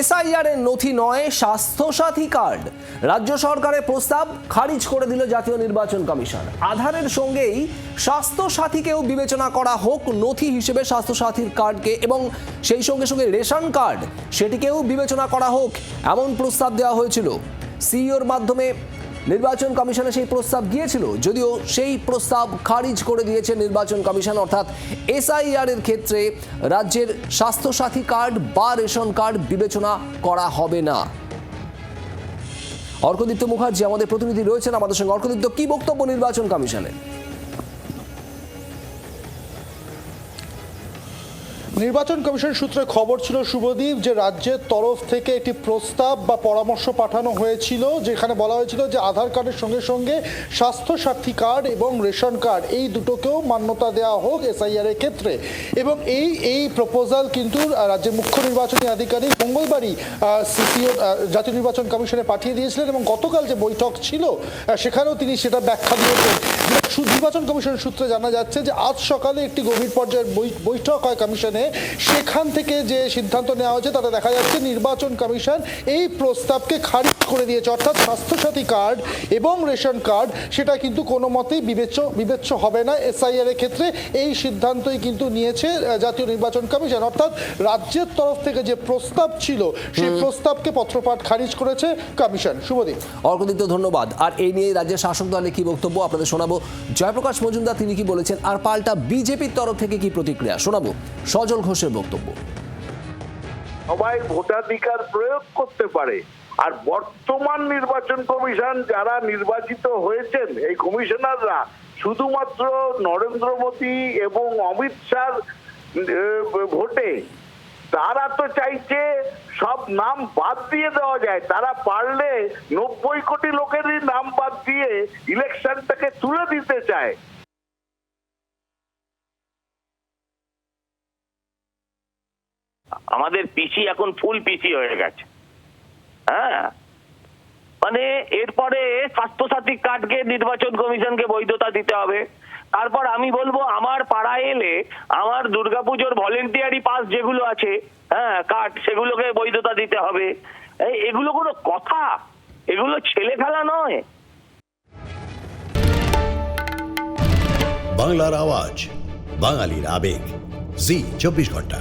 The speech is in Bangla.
এসআইআর এর নথি নয়, স্বাস্থ্যসাথী কার্ড। রাজ্য সরকারের প্রস্তাব খারিজ করে দিল জাতীয় নির্বাচন কমিশন। আধারের সঙ্গেই স্বাস্থ্যসাথীকেও বিবেচনা করা হোক নথি হিসেবে স্বাস্থ্যসাথীর কার্ডকে এবং সেই সঙ্গে সঙ্গে রেশন কার্ড, সেটিকেও বিবেচনা করা হোক, এমন প্রস্তাব দেওয়া হয়েছিল। সিইওর মাধ্যমে নির্বাচন কমিশনে সেই প্রস্তাব গিয়েছিল, যদিও সেই প্রস্তাব খারিজ করে দিয়েছে নির্বাচন কমিশন, অর্থাৎ এসআইআর এর ক্ষেত্রে রাজ্যের স্বাস্থ্যসাথী কার্ড বা রেশন কার্ড বিবেচনা করা হবে না। অর্কদিত্য মুখার্জি, আমাদের প্রতিনিধি রয়েছেন আমাদের সঙ্গে। অর্কদিত্য কি বক্তব্য নির্বাচন কমিশনের? নির্বাচন কমিশন সূত্রে খবর ছিল, শুভদীপ, যে রাজ্যের তরফ থেকে একটি প্রস্তাব বা পরামর্শ পাঠানো হয়েছিল, যেখানে বলা হয়েছিল যে আধার কার্ডের সঙ্গে সঙ্গে স্বাস্থ্য সাথী কার্ড এবং রেশন কার্ড, এই দুটোকেও মান্যতা দেওয়া হোক এসআইআর এর ক্ষেত্রে। এবং এই এই প্রপোজাল কিন্তু রাজ্যের মুখ্য নির্বাচনী আধিকারিক মঙ্গলবারই সিপিও জাতীয় নির্বাচন কমিশনে পাঠিয়ে দিয়েছিলেন এবং গতকাল যে বৈঠক ছিল সেখানেও তিনি সেটা ব্যাখ্যা দিয়েছেন। নির্বাচন কমিশন সূত্রে জানা যাচ্ছে যে আজ সকালে একটি গভীর পর্যায়ের বৈঠক হয় কমিশনে সেখান থেকে যে সিদ্ধান্ত নেওয়া হয়েছে তাতে দেখা যাচ্ছে নির্বাচন কমিশন এই প্রস্তাবকে খারিজ করে দিয়েছে। অর্থাৎ স্বাস্থ্যসাথী কার্ড এবং রেশন কার্ড সেটা কিন্তু কোনো মতেই বিবেচ্য বিবেচ্য হবে না। এসআইআর এর ক্ষেত্রে এই সিদ্ধান্তই কিন্তু নিয়েছে জাতীয় নির্বাচন কমিশন। অর্থাৎ রাজ্যের তরফ থেকে যে প্রস্তাব ছিল সেই প্রস্তাবকে পত্রপাঠ খারিজ করেছে কমিশন। শুভদীপ। অর্কদীপ্ত ধন্যবাদ। আর এই নিয়ে রাজ্যের শাসক দলে কি বক্তব্য আপনাদের শোনাবো। জয়প্রকাশ মজুমদার তিনি কি বলেছেন? আর পাল্টা বিজেপির তরফ থেকে কি প্রতিক্রিয়া? শোনাবো। সজল ঘোষের বক্তব্য। সবাই ভোটাধিকার প্রয়োগ করতে পারে। আর বর্তমান নির্বাচন কমিশন যারা নির্বাচিত হয়েছেন, এই কমিশনাররা শুধুমাত্র নরেন্দ্র মোদী এবং অমিত শাহ ভোটে, তারা তো চাইছে সব নাম বাদ দিয়ে দেওয়া যায়। তারা পারলে নব্বই কোটি লোকেরই নাম বাদ দিয়ে ইলেকশনটাকে তুলে দিতে চায়। আমাদের পিসি এখন ফুল পিসি হয়ে গেছে। হ্যাঁ? মানে এরপরে স্বাস্থ্যসাথী কার্ডকে, নির্বাচন কমিশনকে বৈধতা দিতে হবে। তারপর আমি বলব, আমার পাড়ায় এলে আমার দুর্গাপুজোর ভলেন্টিয়ারি পাস যেগুলো আছে হ্যাঁ কার্ড সেগুলোকে বৈধতা দিতে হবে। এগুলো কোনো কথা? এগুলো ছেলে খেলা নয়। বাংলার আওয়াজ, বাঙালির আবেগ। জি, চব্বিশ ঘণ্টা।